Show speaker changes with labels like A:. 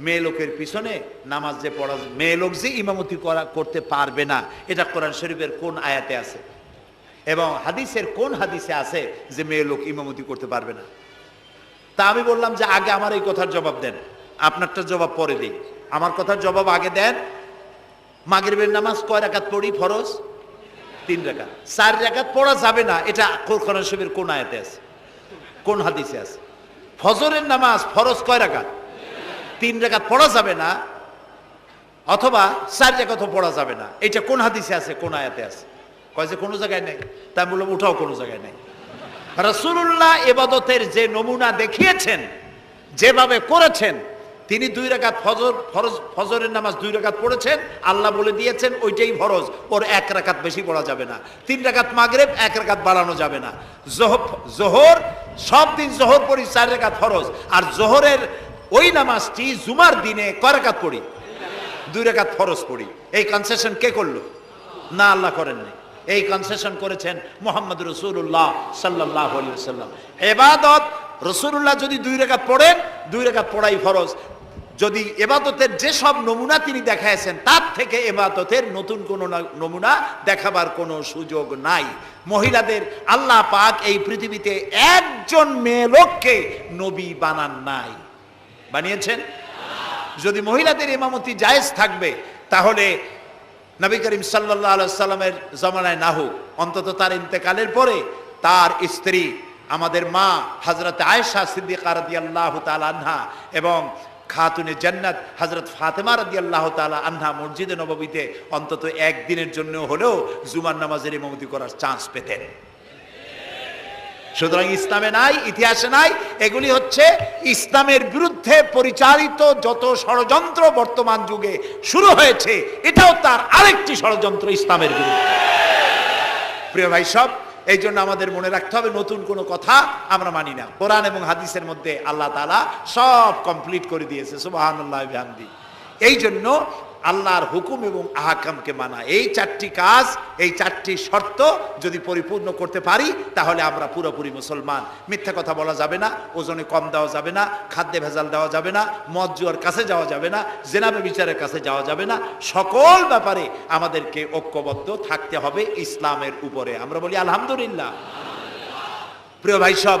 A: মেয়ে লোকের পিছনে নামাজ যে পড়া মেয়ে লোক যে ইমামতি করা, করতে পারবে না, এটা কোরআন শরীফের কোন আয়াতে আছে? এবং হাদিসের কোন হাদিসে আছে যে মেয়ে লোক ইমামতি করতে পারবে না? তা আমি বললাম যে আগে আমার এই কথার জবাব দেন। আপনারটা জবাব পরে দিই। আমার কথার জবাব আগে দেন। মাগরিবের নামাজ কয় রাকাত পড়ি? ফরজ? তিন রাকাত। চার রাকাত পড়া যাবে না, এটা কোরআন শরীফের কোন আয়াতে আছে? কোন হাদিসে আছে? ফজরের নামাজ ফরজ কয় রাকাত? তিন রাকাত পড়া যাবে না, অথবা চার রাকাতও পড়া যাবে না। এটা কোন হাদিসে আছে, কোন আয়াতে আছে? কয় যে কোনো জায়গায় নেই। তাই বললাম ওঠাও কোনো জায়গায় নেই। রসুল্লাহ এবাদতের যে নমুনা দেখিয়েছেন, যেভাবে করেছেন, তিনি দুই রাকাত ফজর, ফরজ, ফজরের নামাজ দুই রাকাত পড়েছেন, আল্লাহ বলে দিয়েছেন, ওইটাই ফরজ। ওর এক রাকাত বেশি পড়া যাবে না। তিন রাকাত মাগরেব, এক রাকাত বাড়ানো যাবে না। জোহ- জোহর, সব দিন জোহর পড়ি, চার রেখাত ফরজ। আর জোহরের ওই নামাজটি জুমার দিনে কয় রাকাত পড়ি? দুই রাকাত ফরজ পড়ি। এই কনসেশন কে করল? না, আল্লাহ করেননি। এই কনসেশন করেছেন মোহাম্মদ রসুল্লাহ সাল্লাহ সাল্লাম এবাদত রসুল্লাহ যদি দুই রেখাত পড়েন, দুই রেখাত পড়াই ফরজ। যদি এবাদতের যেসব নমুনা তিনি দেখাইছেন, তার থেকে এবাদতের নতুন কোনো নমুনা দেখাবার কোনো সুযোগ নাই। মহিলাদের আল্লাহ পাক এই পৃথিবীতে একজন মেয়ে লোককে নবী বানান নাই। বানিয়েছেন? যদি মহিলাদের ইমামতি জায়েজ থাকবে, তাহলে নবী করিম সাল্লাহ সাল্লামের জমানায় না হোক অন্তত তার ইন্তেকালের পরে তার স্ত্রী, আমাদের মা হজরত আয়েশা সিদ্দিকা রাদি আল্লাহ আনহা এবং খাতুনে জান্নাত হজরত ফাতেমা রাদি আল্লাহ তালা আনহা মসজিদে নববীতে অন্তত একদিনের জন্য হলেও জুমার নামাজের ইমামতি করার চান্স পেতেন। সুতরাং ইসলামে নাই, ইতিহাসে নাই, এগুলি হচ্ছে ইসলামের বিরুদ্ধে পরিচালিত যত ষড়যন্ত্র বর্তমান যুগে শুরু হয়েছে, এটাও তার আরেকটি ষড়যন্ত্র ইসলামের বিরুদ্ধে। প্রিয় ভাই সব, এই জন্য আমাদের মনে রাখতে হবে, নতুন কোনো কথা আমরা মানি না। কোরআন এবং হাদিসের মধ্যে আল্লাহ তালা সব কমপ্লিট করে দিয়েছে সুবাহান্লাহ এই জন্য আল্লাহর হুকুম এবং আহাকামকে মানা। এই চারটি কাজ, এই চারটি শর্ত যদি পরিপূর্ণ করতে পারি, তাহলে আমরা পুরোপুরি মুসলমান। মিথ্যা কথা বলা যাবে না, ওজনে কম দেওয়া যাবে না, খাদ্যে ভেজাল দেওয়া যাবে না, মদ জুয়ার কাছে যাওয়া যাবে না জেনাবে বিচারের কাছে যাওয়া যাবে না। সকল ব্যাপারে আমাদেরকে ঐক্যবদ্ধ থাকতে হবে ইসলামের উপরে। আমরা বলি, আলহামদুলিল্লাহ। প্রিয় ভাই সব